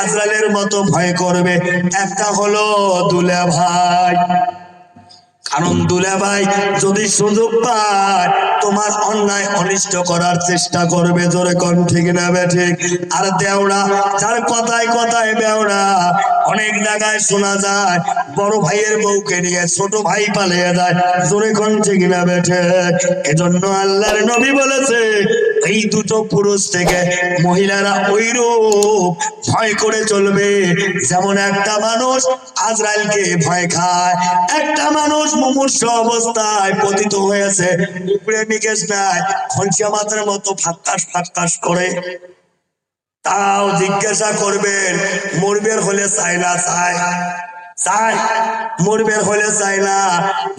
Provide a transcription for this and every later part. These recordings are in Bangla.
আজরালের মতো ভয় করবে। একটা হলো দুলা ভাই। কারণ দুলা ভাই যদি সুযোগ পায়, তোমার অন্যায় অনিষ্ট করার চেষ্টা করবে। জোরে কোন, ঠিক না ঠিক? আর দেওড়া যার কথায় কথায় বেওড়া অনেক জায়গায় শোনা যায়, বড় ভাইয়ের বউকে নিয়ে ছোট ভাই পালিয়ে যায়। জোরে কোন, ঠিক না ঠিক? এজন্য আল্লাহর নবী বলেছে এই দুটো পুরুষ থেকে মহিলারা ওই রূপ ভয় করে চলবে। যেমন একটা মানুষ আজরাইলকে ভয় খায়, একটা মানুষ মুমূর্ষ অবস্থায় পতিত হয়েছে, উপরে নিকেশ নাই খনসিয়া মাত্রার মতো ফাটকাস ফাটকাস করে। তাও জিজ্ঞাসা করবেন, মরবের হলে চাই না চাই চাই হলে চাই না,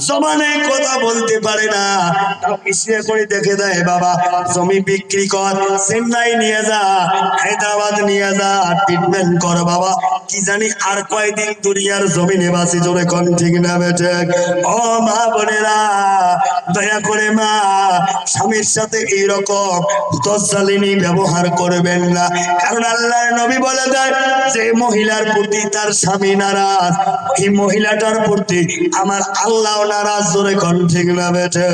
জমানে কথা বলতে পারে না। করে দেখে দেয়, বাবা, জমি বিক্রি কর, চেন্নাই নিয়ে যা, হায়দ্রাবাদ নিয়ে যা ট্রিটমেন্ট কর বাবা। কি জানি আর কয়দিন দুনিয়ার জোরে ঠিক না ও মা বোনেরা, দয়া করে মা, স্বামীর সাথে এইরকম তৎসালিনী ব্যবহার করবেন না। কারণ আল্লাহর নবী বলে দেয়, যে মহিলার প্রতি তার স্বামী নারাজ এই মহিলাটার প্রতি আমার আল্লাহ নারাজ জোরে কোন ঠিক না বেঠে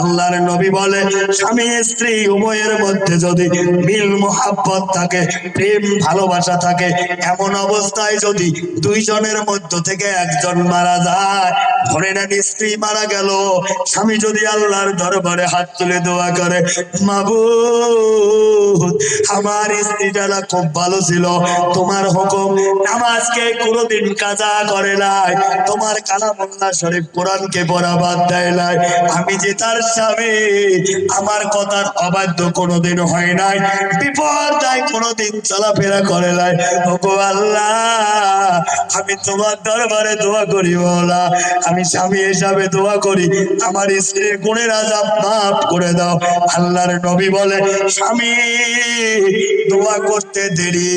আল্লাহর নবী বলে, স্বামী, স্ত্রী, উভয়ের মধ্যে যদি মিল, মোহাব্বত থাকে, প্রেম, ভালোবাসা থাকে, এমন অবস্থায় যদি দুইজনের মধ্য থেকে একজন মারা যায়, ধরে নেন স্ত্রী মারা গেল, স্বামী যদি আল্লাহর দরবারে হাত তুলে দোয়া করে, মাবুদ, আমার স্ত্রীটা খুব ভালো ছিল, তোমার হুকুম নামাজকে কোনোদিন কাজা করে নাই। তোমার কালামুল্লাহ শরীফ কোরআনকে পড়া বাদ দেয় নাই। আমি যে তার স্বামী, আমার কথার অবাধ্য কোনোদিন হয় নাই। বিপদ নাই কোনোদিন চলাফেরা করে নাই। ওগো আল্লাহ, আমি তোমার দরবারে দোয়া করি বলা আমি স্বামী হিসাবে দোয়া করি। আমার স্ত্রীর গুণের আজাব মাফ করে দাও। আল্লাহর নবী বলে, স্বামী, দোয়া করতে দেরি।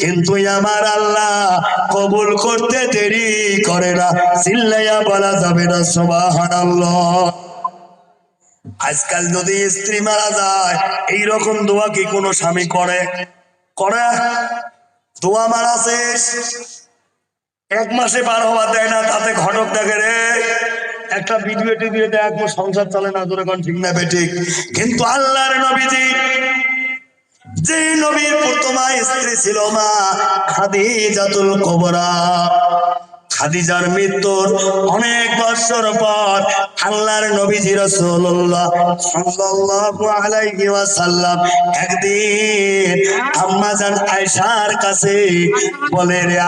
কিন্তু আমার আল্লাহ কবুল করতে দেরি করে না। চিল্লাইয়া বলা যাবে না, সুবহানাল্লাহ। আজকাল যদি স্ত্রী মারা যায়, এইরকম দোয়া কি কোনো স্বামী করে? করে? দোয়া মারা শেষ। এক মাসে বার হওয়া দেয় না, তাতে ঘটক দেখে রে। একটা ভিডিও দেখ মোর সংসার চলে না কোন, ঠিক না বেঠিক কিন্তু আল্লাহর নবীজি যে নবীর প্রথমা স্ত্রী ছিল মা খাদি খাদিজাতুল কুবরা। খাদিজার মৃত্যুর অনেক বছর পর আল্লাহর নবীজি রাসূলুল্লাহ সাল্লাল্লাহু আলাইহি ওয়াসাল্লাম একদিন কাছে বলে, রে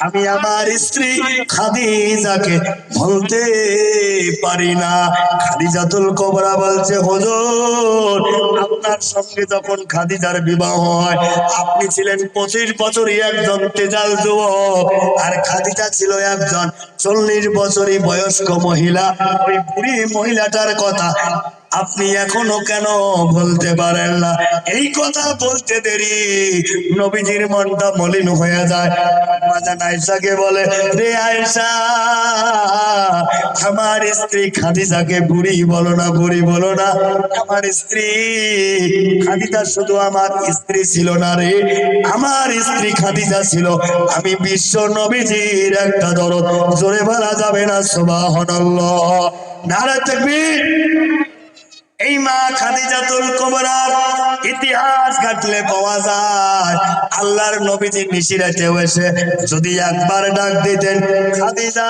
আমি আমার স্ত্রী খাদিজাকে বলতে পারি না। খাদিজাতুল কুবরা বলছে, হুজুর, আপনার সঙ্গে যখন খাদিজার বিবাহ হয়, আপনি ছিলেন পঁচিশ বছরই একজন তেজাল যুবক। আর খাদিজা ছিল একজন চল্লিশ বছরই বয়স্ক মহিলা। ওই বুড়ি মহিলাটার কথা আপনি এখনও কেন বলতে পারেন না? এই কথা বলতে দেরি। নবীজির মনটা মলিন হয়ে যায়। আয়সাকে বলে, রে আয়সা আমার স্ত্রী খাদিজাকে বুড়ি বলো না, বুড়ি বলো না। আমার স্ত্রী খাদিজা শুধু আমার স্ত্রী ছিল না রে। আমার স্ত্রী খাদিজা ছিল। আমি বিশ্ব নবীজির একটা দরদ। জোরে বলা যাবে না, সুবহানাল্লাহ। নারা তাকবীর। এই মা খাদিজাতুল কুবরার ইতিহাস ঘাটলে পাওয়া যায়। আল্লাহর নবীজি মিশিরাতে এসে যদি একবার ডাক দিতেন, খাদিজা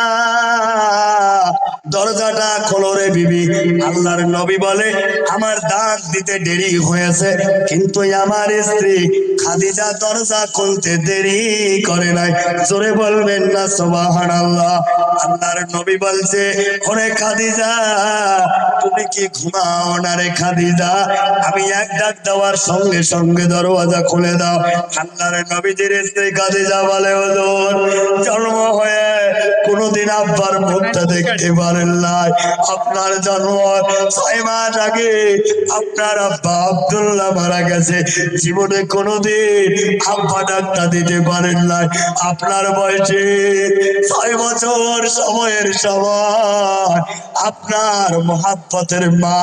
দরজাটা খোলো রে বিবি। আল্লাহর নবী বলে, আমার দাঁত দিতে দেরি হয়েছে, কিন্তু আমার স্ত্রী খাদিজা দরজা খুলতে দেরি করে নাই। জোরে বলবেন না, সুবহানাল্লাহ। আল্লাহর নবী বলছে, ওরে খাদিজা, তুমি কি ঘুমাও না রে খাদিজা? আমি এক ডাক দেওয়ার সঙ্গে সঙ্গে দরওয়াজা খুলে দাও। আল্লাহর নবীজির স্ত্রী খাদিজা বলে, হুজুর, জন্ম হয়ে কোনোদিন আব্বার মুখটা দেখতে পারে নাই। আপনার জন্ম ছয় মাস আগে, আপনার আব্বা আব্দুল্লাহ মারা গেছে। জীবনে কোনোদিন আব্বা ডাক্তার দিতে পারেন নাই। আপনার বয়সে ছয় বছর সময়ের সময় আপনার মা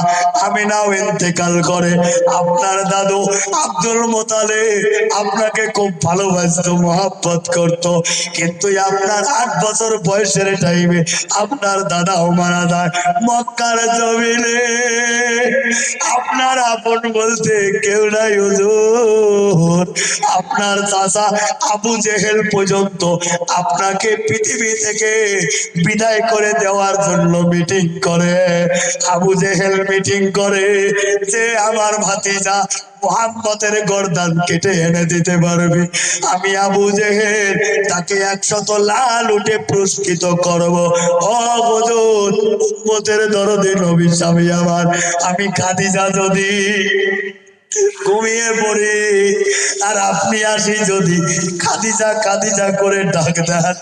ইন্তেকাল করে। আপনার দাদু আব্দুল মোতালে আপনাকে খুব ভালোবাসতো, মহাব্বত করত। কিন্তু আপনার আট বছর বয়সের টাইমে আপনার দাদাও মারা যায় মক্কার জমিনে। আপনার আপন বলতে কেউ নাই আপনার চাচা আবু জেহেল পর্যন্ত আপনাকে পৃথিবী থেকে বিদায় করে দেওয়ার জন্য মিটিং করে। আবু জেহেল মিটিং করে যে আমার ভাতিজা মোহাম্মতের গর্দান কেটে এনে দিতে পারবি। আমি আবু জেহেল, তাকে একশত লাল উঠে পুরস্কৃত করব। ও বজুর উম্মতের দরদে নবী স্বামী আমার, আমি খাদিজা যদি। ঘুমিয়ে পড়ি। আর আপনি আসি যদি খাদিজা খাদিজা করে ডাক দেন।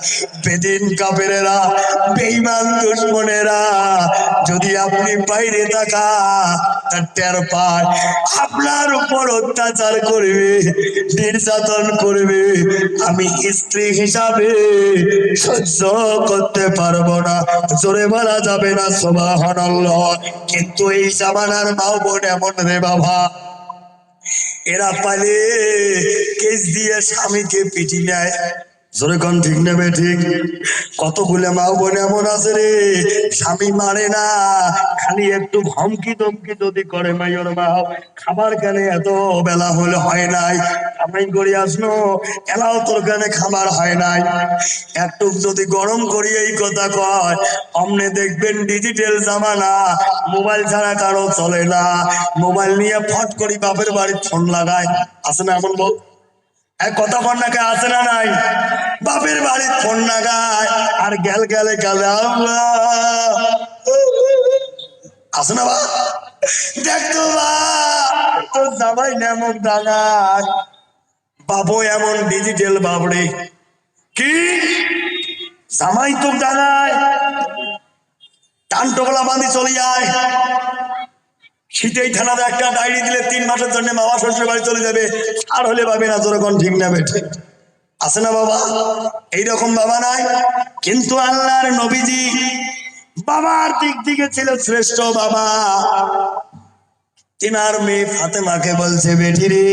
বেদিন কাপেরেরা বেইমান দুশ্মনেরা, যদি আপনি বাইরে থাকা, তার টের পায়। আপনার উপর অত্যাচার করবে, নির্যাতন করবে। আমি স্ত্রী হিসাবে সহ্য করতে পারব না। জোরে বলা যাবে না, সোবাহানাল্লাহ। কিন্তু এই জামানার মাও বোন এমন রে বাবা। এরা পালে কেস দিয়ে স্বামীকে পিটি নেয়। জোরে কোন ঠিক নেবে ঠিক? কতগুলো মা বোন এমন আছে রে? স্বামী মারে না। খালি একটু ধমকি ধমকি যদি করে মাইয়ের মা। খাবার কেন এত বেলা হলে হয় নাই। আমি করি আসনো, এলাও তোর কেন খাবার হয় নাই। একটু যদি গরম করি এই কথা কয়, অমনে দেখবেন ডিজিটাল জামানা। মোবাইল ছাড়া কারও চলে না। মোবাইল নিয়ে ফট করি বাপের বাড়ির ফোন লাগায়। আছে না এমন বল কথা কন্যাকে আছে না নাই? বাপের বাড়ির ফোন লাগায় আর গেল গেলে গেলে আছে না বা? দেখতো বা, তোর জামাই নেমক দাগায় বাবু এমন ডিজিটাল বাবরে কি? জামাই তো দাগায় টান টোপলা বাঁধি চলে যায়। শীতেই থানাতে একটা ডায়েরি দিলে তিন মাসের জন্য বাবা শ্বশুর বাড়ি চলে যাবে। আর হলে পাবে না তোরকম ঠিক না বেঠে। আছে না বাবা? এইরকম বাবা নাই। কিন্তু আল্লাহর নবীজি বাবার দিক দিকে ছিল শ্রেষ্ঠ বাবা। তিনার মেয়ে ফাতেমাকে বলছে, বেটি রে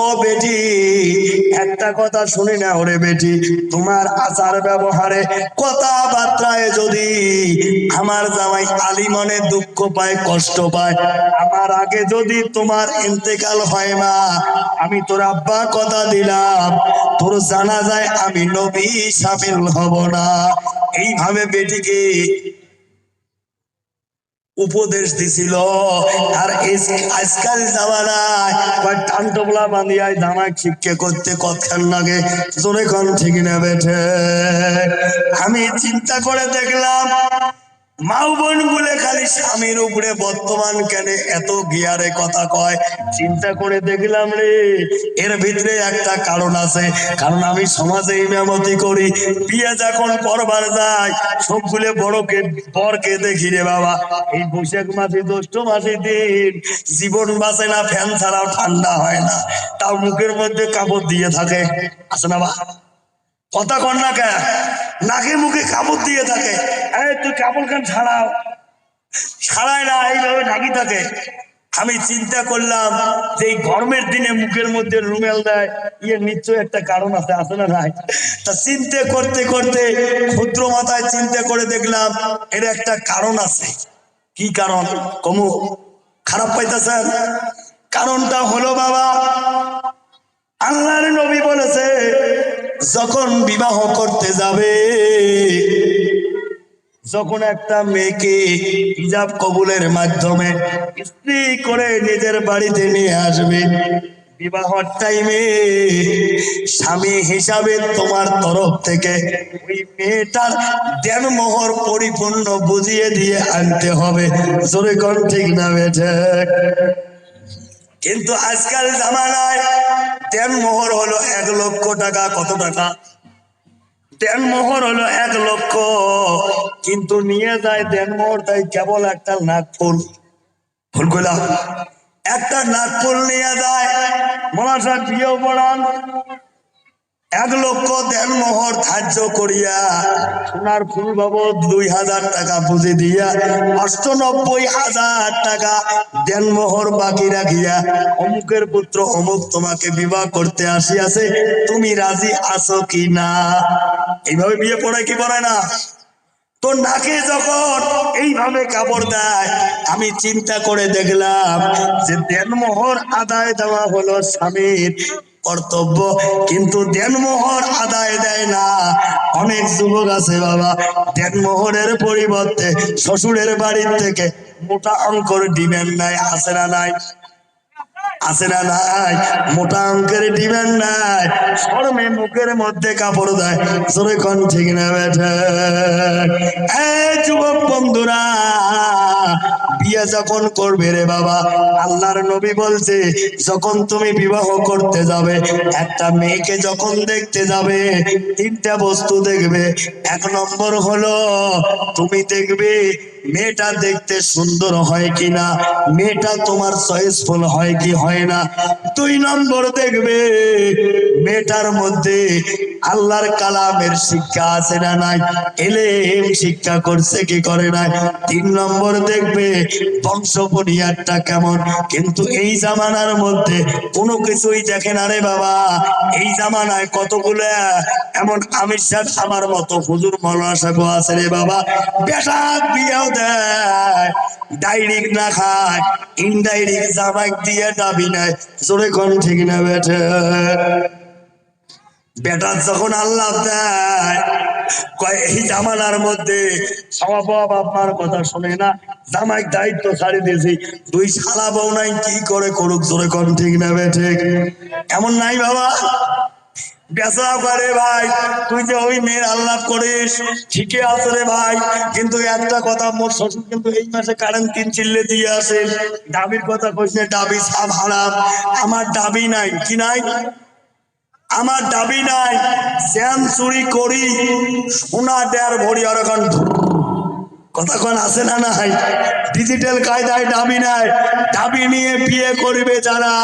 ও বেটি, একটা কথা শুনি না ওরে বেটি। তোমার আচার ব্যবহারে কথাবার্তায় যদি আমার জামাই আলী মনে দুঃখ পায়, কষ্ট পায়, আমার আগে যদি তোমার ইন্তেকাল হয় মা, আমি তোর আব্বা কথা দিলাম, তোর জানা যায় আমি নবী সামিল হব না। এইভাবে বেটিকে উপদেশ দিছিল। আর আজকাল জামানায় টান টোপলা বান্ধিয়ায় দানা খিপকে করতে কতক্ষণ লাগে জোরে কোন ঠিক না বেঠে। আমি চিন্তা করে দেখলাম মাও বোন বলে খালি স্বামীর উপরে বর্তমান কেন এত গিয়ারে কথা কয়? চিন্তা করে দেখলাম রে, এর ভিতরে একটা কারণ আছে। কারণ আমি সমাজে ইমামতি করি, বিয়ে যখন পরবার যায়, সবগুলো বড়কে, বরকে দেখি রে বাবা। এই বৈশাখ মাসে, জ্যৈষ্ঠ মাসে দিন জীবন বাঁচে না, ফ্যান ছাড়াও ঠান্ডা হয় না। তাও মুখের মধ্যে কাপড় দিয়ে থাকে। আছে না বা? কথা কর না কে নাকে মুখে কাপড় দিয়ে থাকে। এই, তুই কাপড় খান ছাড়াও? ছাড়ায় না, এইভাবে ঢাকি থাকে। আমি চিন্তা করলাম যে এই গরমের দিনে মুখের মধ্যে রুমেল দেয় ইয়ে নিশ্চয় একটা কারণ আছে আছে না নাই? তা চিন্তা করতে করতে ক্ষুদ্র মাথায় চিন্তা করে দেখলাম, এর একটা কারণ আছে। কি কারণ? কমু, খারাপ পাইতেছেন? কারণটা হলো বাবা বিবাহ করতে যাবে। যখন একটা মেয়েকে হিজাব কবুলের মাধ্যমে স্ত্রী করে নিজের বাড়িতে নিয়ে আসবে, বিবাহর টাইমে স্বামী হিসাবে তোমার তরফ থেকে ওই মেয়েটার দেন মোহর পরিপূর্ণ বুঝিয়ে দিয়ে আনতে হবে। জোরে কোন, ঠিক না বেঠে? কিন্তু আজকাল জামানায় দেন মোহর হলো এক লক্ষ টাকা। কত টাকা? দেনমোহর হলো এক লক্ষ। কিন্তু নিয়ে যায় দেনমোহর, তাই কেবল একটা নাক ফুল ফুল কইলাম একটা নাক ফুল নিয়ে যায়। সাহেব বিয়েও পড়ান এক লক্ষ দেন মোহর ধার্য করিয়া, সোনার ফুল বাবদ দুই হাজার টাকা পুঁজি দিয়া অষ্টানব্বই হাজার টাকা দেন মোহর বাকি রাখিয়া, অমুকের পুত্র অমুক তোমাকে বিবাহ করতে আসিয়াছে, তুমি রাজি আছো কি না? এইভাবে বিয়ে পড়ায় কি পড়ায় না? তো নাকে যখন এইভাবে কাপড় দেয়, আমি চিন্তা করে দেখলাম যে দেনমোহর আদায় দেওয়া হলো স্বামীর। কর্তব্য, কিন্তু দেনমোহর আদায় দেয় না। অনেক যুবক আছে বাবা, দেনমোহরের পরিবর্তে শ্বশুরের বাড়ির থেকে মোটা অঙ্কর ডিমেন্ড নাই আছে না নাই? আছে না নাই? মোটা অঙ্কের ডিমান্ড নাই শর্মে মুখের মধ্যে কাপড় দেয়। জোরে কোন, ঠিক না বেঠে? এই যুবক বন্ধুরা বিয়ে যখন করবে রে বাবা, আল্লাহর নবী বলছে, যখন তুমি বিবাহ করতে যাবে, একটা মেয়েকে যখন দেখতে যাবে, তিনটা বস্তু দেখবে। এক নম্বর হলো, তুমি দেখবে মেয়েটা দেখতে সুন্দর হয় কিনা, মেয়েটা তোমার চয়েসফুল হয় কি হয় না। দুই নম্বর দেখবে, মেয়েটার মধ্যে আল্লাহর কালামের শিক্ষা আছে না নাই, এলেম শিক্ষা করছে কি করে নাই তিন নম্বর দেখবে বংশ কেমন? কিন্তু এই জামানার মধ্যে কোনো কিছুই দেখে না রে বাবা। এই জামানায় কতগুলো, এমন আমির সাহেব আমার মতো হুজুর মৌলানা সাহেব আছে রে বাবা। বেটা বিয়েও দেয় ডাইরেক্ট না খায় ইনডাইরেক্ট জামাই দিয়ে দাবি নাই জোরে কোন ঠিক না বেঠে। বেটার যখন আল্লাহ দেয় এই জামানার মধ্যে বাপ কথা না দায়িত্ব ছাড়ি দিয়েছি। দুই বউ নাই, কি করে করুক, জোরে ঠিক না বেঠে এমন নাই বাবা? বেচা করে ভাই, তুই যে ওই মেয়ের আল্লাহ করিস, ঠিকই আছে রে ভাই, কিন্তু একটা কথা, মোর শ্বশুর কিন্তু এই মাসে কারেন্ট তিন চিল্লে দিয়ে আসে। ডাবির কথা কইস না ডাবি সাব হারাম। আমার ডাবি নাই, কি নাই? আমার দাবি নাই। শ্যাম চুরি করি, সোনা দেয়ার ভরি আর এখন কতক্ষণ আছে না নাই? ডিজিটাল কায়দায় দাবি নাই। দাবি নিয়ে বিয়ে করবে যারা।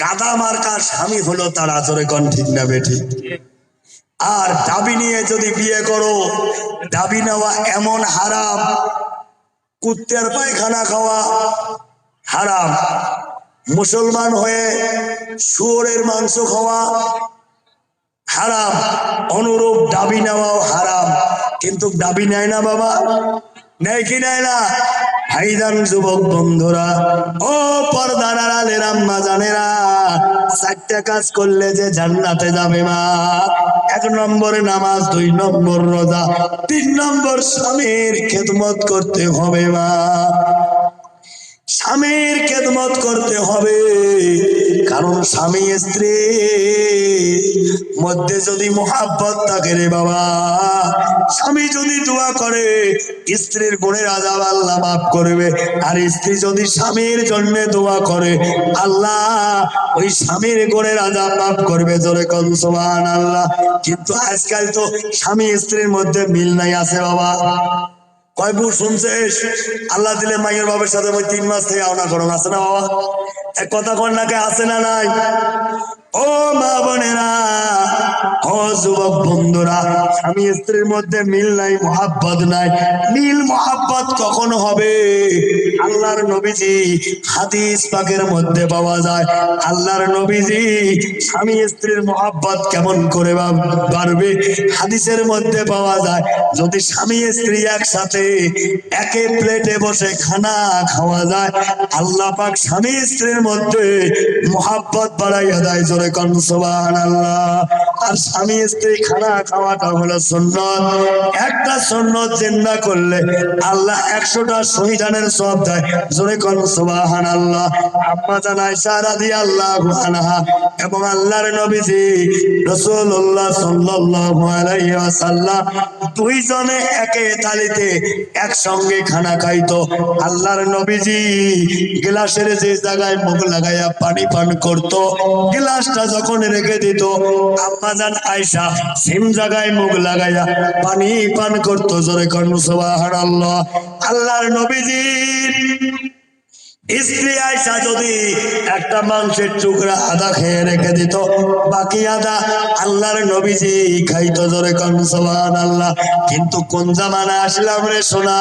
গাদা মার্কার স্বামী হলো তারা, জোরে কন, ঠিক না বেঠি? আর দাবি নিয়ে যদি বিয়ে করো, দাবি নেওয়া এমন হারাম। কুত্তের পায়খানা খাওয়া হারাম। মুসলমান হয়ে শুয়োরের মাংস খাওয়া হারাম। অনুরূপ দাবি নেওয়াও হারাম। কিন্তু দাবি নেয় না বাবা। নেয় কি নেয় না? হাইদান যুবক বন্ধুরা, ও পর্দার আড়ালের আম্মা জানেরা, চারটা কাজ করলে যে জান্নাতে যাবে মা। এক নম্বর নামাজ, দুই নম্বর রোজা, তিন নম্বর স্বামীর খেদমত করতে হবে মা। স্বামীর খেদমত করতে হবে। কারণ স্বামী স্ত্রী মধ্যে যদি মোহাব্বত থাকে রে বাবা, স্বামী যদি দোয়া করে, স্ত্রীর গুণের আজাব আল্লাহ মাফ করবে। আর স্ত্রী যদি স্বামীর জন্য দোয়া করে, আল্লাহ ওই স্বামীর গুণের আজাব মাফ করবে জোরে কন আল্লাহ কিন্তু আজকাল তো স্বামী স্ত্রীর মধ্যে মিল নাই আছে বাবা। কয় শুনছে আল্লাহ দিলে মাইয়ের বাবার সাথে ওই তিন মাস থেকে আওনা করো আছে না বাবা? এক কথা কর নাকি আছে না নাই? ও মা বোনেরা, ও যুবক বন্ধুরা, স্বামী স্ত্রীর মধ্যে মিল নাই, মোহাব্বত নাই। মিল মোহাব্বত কখন হবে? আল্লাহর নবীজি হাদিস পাকের মধ্যে পাওয়া যায়, আল্লাহর নবীজি স্বামী স্ত্রীর মোহাব্বত কেমন করে বাড়বে? হাদিসের মধ্যে পাওয়া যায়, যদি স্বামী স্ত্রী একসাথে একে প্লেটে বসে খানা খাওয়া যায়, আল্লাহ পাক স্বামী স্ত্রীর মধ্যে মোহাব্বত বাড়াইয়া দেয় জোরে কন সুবহানাল্লাহ। আর স্বামী স্ত্রী খানা খাওয়াটা হলো সুন্নত। একটা সুন্নত জিন্দা করলে আল্লাহ একশোটা শহীদানের সব দেয়। জোরে কন, সুবহানাল্লাহ। আম্মা জান আয়েশা রাদিয়াল্লাহু আনহা এবং আল্লাহর নবীজি রসুল্লাহ দুইজনে একে থালিতে একসঙ্গে খানা খাইতো। আল্লাহর নবীজি গ্লাসের যে জায়গায় মুখ লাগাইয়া পানি পান করত। গ্লাসটা যখন রেখে দিত আম্মাজান আয়সা সিম জায়গায় মুখ লাগাইয়া পানি পান করতো জোরে কর্ণ আল্লাহ আল্লাহর নবীজির স্ত্রী আয়সা যদি একটা মাংসের টুকরা আদা খেয়ে রেখে দিত, বাকি আদা আল্লাহর নবীজি খাইতো জোরে কনসবান আল্লাহ কিন্তু কোন জামানা আসলাম রে সোনা?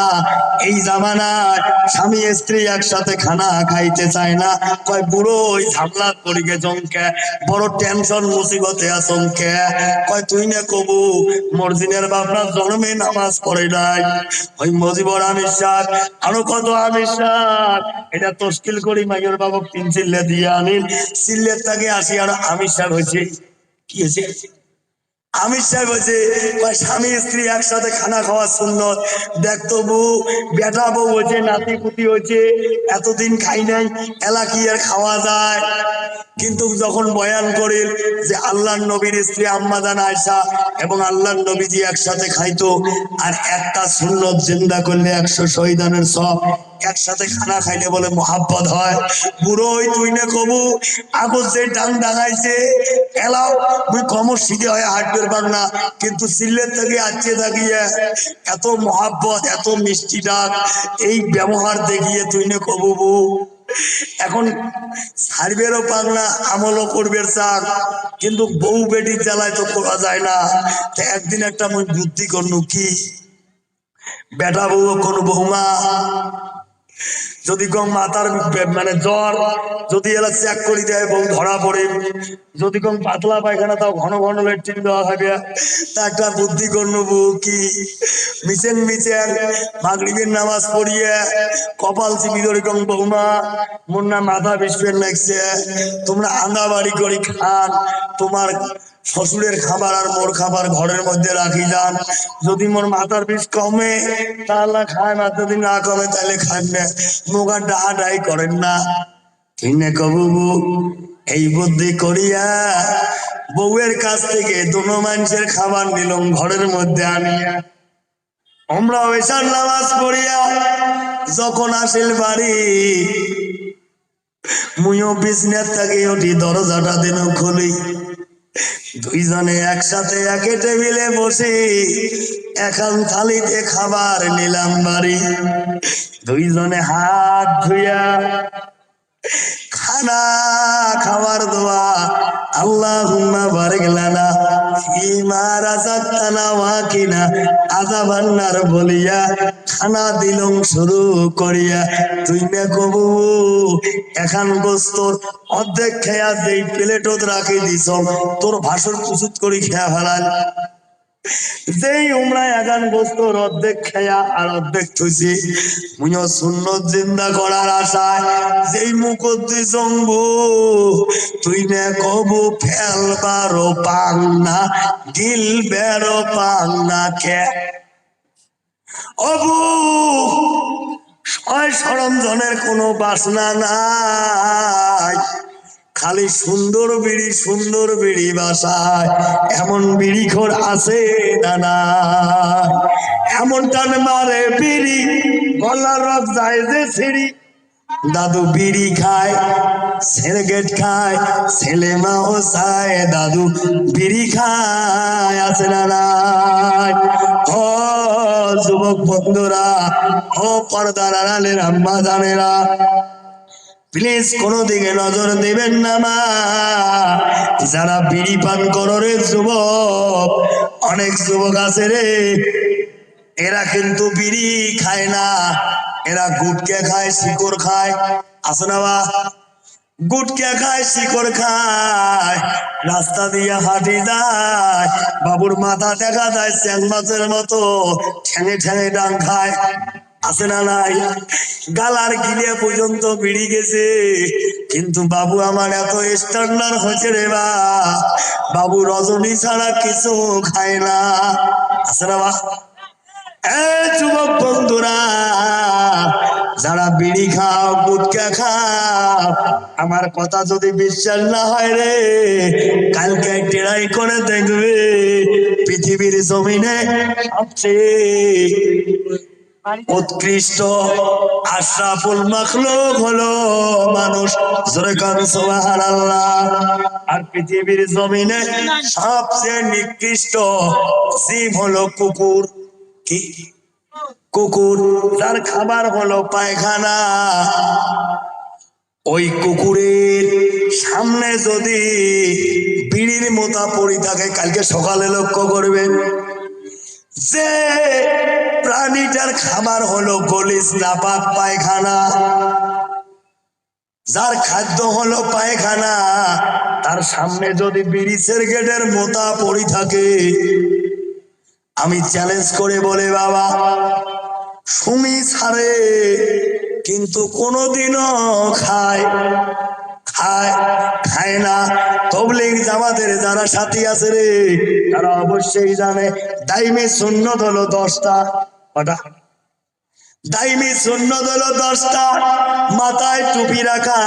এই জামানায় স্বামী স্ত্রী একসাথে খানা খাইতে চায় না। কয়, বুড়ো, ওই ঝামলা করিকে জমকে, বড় টেনশন মুসিবতে আসমকে কয়, তুই না কবু, মর্জিনের বাপনা জন্মে নামাজ পড়ে নাই। ওই মজিবর আমির শাহ আরও কত আমির শাহ এটা তস্কিল করি মাইয়ের বাবক, তিন চিল্লে দিয়ে আনিল। চিল্লের তাকে আসি আর আমির শাহ হয়েছে। কি হয়েছে? আমির সাহেব হয়েছে স্বামী, স্ত্রী একসাথে খানা খাওয়া সুন্দর দেখতো বউ, বেটা বউ হয়েছে, নাতি পুতি হয়েছে, এতদিন খাই নাই, এলা কি আর খাওয়া যায়? কিন্তু যখন বয়ান করিল যে আল্লাহর নবীর স্ত্রী আম্মাদান আয়সা এবং আল্লাহর নবীজি একসাথে খাইতো, আর একটা সুন্নত জিন্দা করলে একশো শহীদানের সব একসাথে খানা খাইলে বলে মোহাব্বত হয়। বুড়ো ওই তুই না কবু আগর যে ডান ডাঙাইছে, এলাও তুই কমর সিধে হয় হাঁটবে না, কিন্তু সিল্লের থেকে, আজকে থাকিয়ে এত মহাব্বত, এত মিষ্টি ডাক, এই ব্যবহার দেখিয়ে তুই না কবু বউ এখন সার্ভেরও পাক না, আমলও করবে চাক, কিন্তু বউ বেটি চালায় তো করা যায় না। তো একদিন একটা মুই বুদ্ধি করলু কি? বেটা বউ কোন বৌমা যদি কম মাথার মানে জ্বর, যদি এরা চেক করে দেয় বউ ধরা পড়ে, যদি কম পাতলা পায়খানা, তাও ঘন ঘন লেট্রিন দেওয়া হবে তা একটা বুদ্ধি করল বউ কি? মিছেন মিছেন, মাগরিবের নামাজ পড়িয়ে, কপাল চিপি ধরে কম বৌমা মোর মাথা বিস্ফের লাগছে। তোমরা আন্দা বাড়ি করে খান, তোমার শ্বশুরের খাবার আর মোর খাবার ঘরের মধ্যে রাখি যান। যদি মোর মাথার বিষ কমে তাহলে খায় না যদি না কমে, তাহলে খান না। মোগা ডাহা ডাই করেন না। ঠিক না কবু এই বুদ্ধি করিয়া বউয়ের কাছ থেকে দুনো মানুষের খাবার নিলাম ঘরের মধ্যে আনিয়া। আমরা ওইসার নামাজ পড়িয়া যখন আসিল বাড়ি, মুইও বিজনেস থেকে উঠি, দরজাটা দিন খুলি। দুইজনে একসাথে একে টেবিলে বসে এখন থালিতে খাবার নিলাম বাড়ি। দুইজনে হাত ধুইয়া খানা খাবার দোয়া আল্লাহ বারিক লানা। কিনা বলিয়া, খানা দিলং শুরু করিয়া, তুই না কবু, এখান গোস্তর অর্ধেক খেয়া যেই প্লেটত রাখি দিছ তোর ভাষণ প্রস্তুত করি খেয়া ফেলাল। যেই উমরা এগান বস্তুর অর্ধেক খেয়া আর অর্ধেক মুইও শূন্য জিন্দা করার আশায়, যেই তুই নে কবু ফেলবারও পাং না, গিল বেরো পাং না খে। অবু ছয় সরঞ্জনের কোনো বাসনা নাই। খালি সুন্দর বিড়ি সুন্দর বিড়ি বাসায়। এমন বিড়ি খোর আছে না নাই? এমন টান মারে বিড়ি, গলার রক যায় যে ছিড়ি দাদু বিড়ি খায় সিগারেট খায়, ছেলে মাও চায়, দাদু বিড়ি খায়, আছে না নাই? ও যুবক বন্ধুরা ও পর্দার আড়ালের আম্মা জানেরা। প্লিজ কোনো দিকে নজর দেবেন না, মা। যারা বিড়ি পান করো রে যুবক, অনেক যুবক আছে রে। এরা কিন্তু বিড়ি খায় না। এরা গুটকে খায়, শিকড় খায়। আছে না বা গুটকে খায়, শিকড় খায়। রাস্তা দিয়ে হাঁটি যায়। বাবুর মাথা দেখা যায় চ্যাং মাছের মতো ঠ্যাঙে ঠ্যাঙে ডাং খায়। আছে না নাই। গালার গিলে পর্যন্ত বিড়ি গেছে। কিন্তু বাবু আমার এত স্ট্যান্ডার্ড হয়েছে রে বা। বাবু রজনী ছাড়া কিছু খায় না। আছে না বা। যুবক বন্ধুরা, যারা বিড়ি খাও, গুটকা খাও, আমার কথা যদি বিশ্বাস না হয় রে, কালকে টেরাই করে দেখবে পৃথিবীর জমিনে সবচেয়ে উৎকৃষ্ট আশরাফুল মখলুক হলো মানুষ। আর পৃথিবীর জমিনে সবচেয়ে নিকৃষ্ট জীব হলো কুকুর। কি? কুকুর। তার খাবার হলো পায়খানা। ওই কুকুরের সামনে যদি বিড়ির মোতা পড়ি থাকে, কালকে সকালে লক্ষ্য করবেন যে প্রাণীটার খাবার হলো গলিস নাপাক পায়খানা, যার খাদ্য হলো পায়খানা, তার সামনে যদি বিড়িসের গেটের মোতা পড়ি থাকে, আমি চ্যালেঞ্জ করে বলে বাবা, সুমি ছাড়ে কিন্তু কোনোদিনও খায়। খায় খায় না। তবলিগ জামাতের যারা সাথী আছে রে, তারা অবশ্যই জানে, দাইমি শূন্য হলো দশটা। কটা? দশটা। মাথায় টুপি রাখা,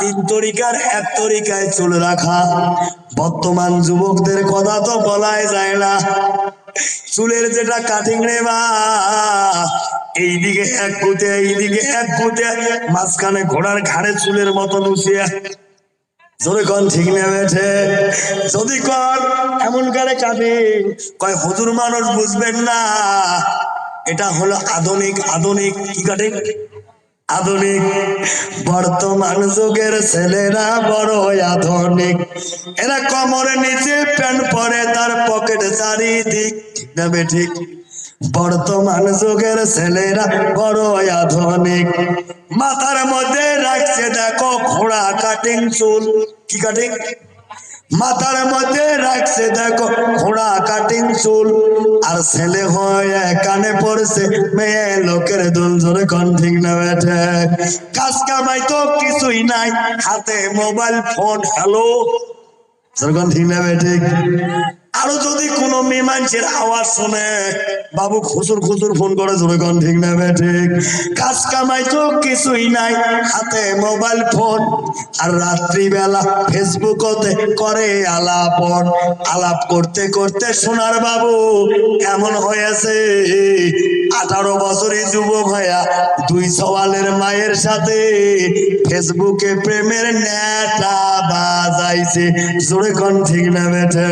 তিন তরিকার, এক তরিকায় চুল রাখা। বর্তমান যুবকদের কথা তো বলাই যায় না। চুলের যেটা কাটিং রে বা, এইদিকে এক গুতে, এইদিকে এক গুতে, মাঝখানে ঘোড়ার ঘাড়ে চুলের মতো লুচিয়ে। জোরে কন, ঠিক না বেঠে? যদি কন, এমন করে কাটে কয়, হুজুর মানুষ বুঝবেন না, এটা হলো আধুনিক আধুনিক, কি কাটে? আধুনিক। বর্তমান যুগের ছেলেরা বড় আধুনিক। এরা কমরের নিচে প্যান্ট পরে, তার পকেট চারিদিক ঠিক ঠিক বর্তমান যুগের ছেলেরা বড় আধুনিক। মাথার মধ্যে রাখছে দেখো ঘোড়া কাটিং চুল। কি কাটিং মাথার মধ্যে রাখছে, দেখো, ঘোড়া কাটিং চুল, আর ছেলে হয় কানে পড়ছে, মেয়ে লোকের দোল ধরে কন ঠিক না বেঠে। কাজ কামাই তো কিছুই নাই, হাতে মোবাইল ফোন হ্যালো কন ঠিক না বেঠে। আরও যদি কোনো মেয়ে মানুষের আওয়াজ শুনে, বাবু, খুচুর খুচুর, ফোন করে, জোরে ঠিক না ঠিক? কাজ কামাই তো কিছুই নাই, হাতে মোবাইল ফোন, আর রাত্রিবেলা ফেসবুকতে করে আলাপ আলাপ করতে করতে শোনার বাবু, এমন হয়েছে আঠারো বছরের যুব ভাইয়া দুই সওয়ালের মায়ের সাথে ফেসবুকে প্রেমের নেটা বাজাইছে। জোরে কন ঠিক না বেঠে।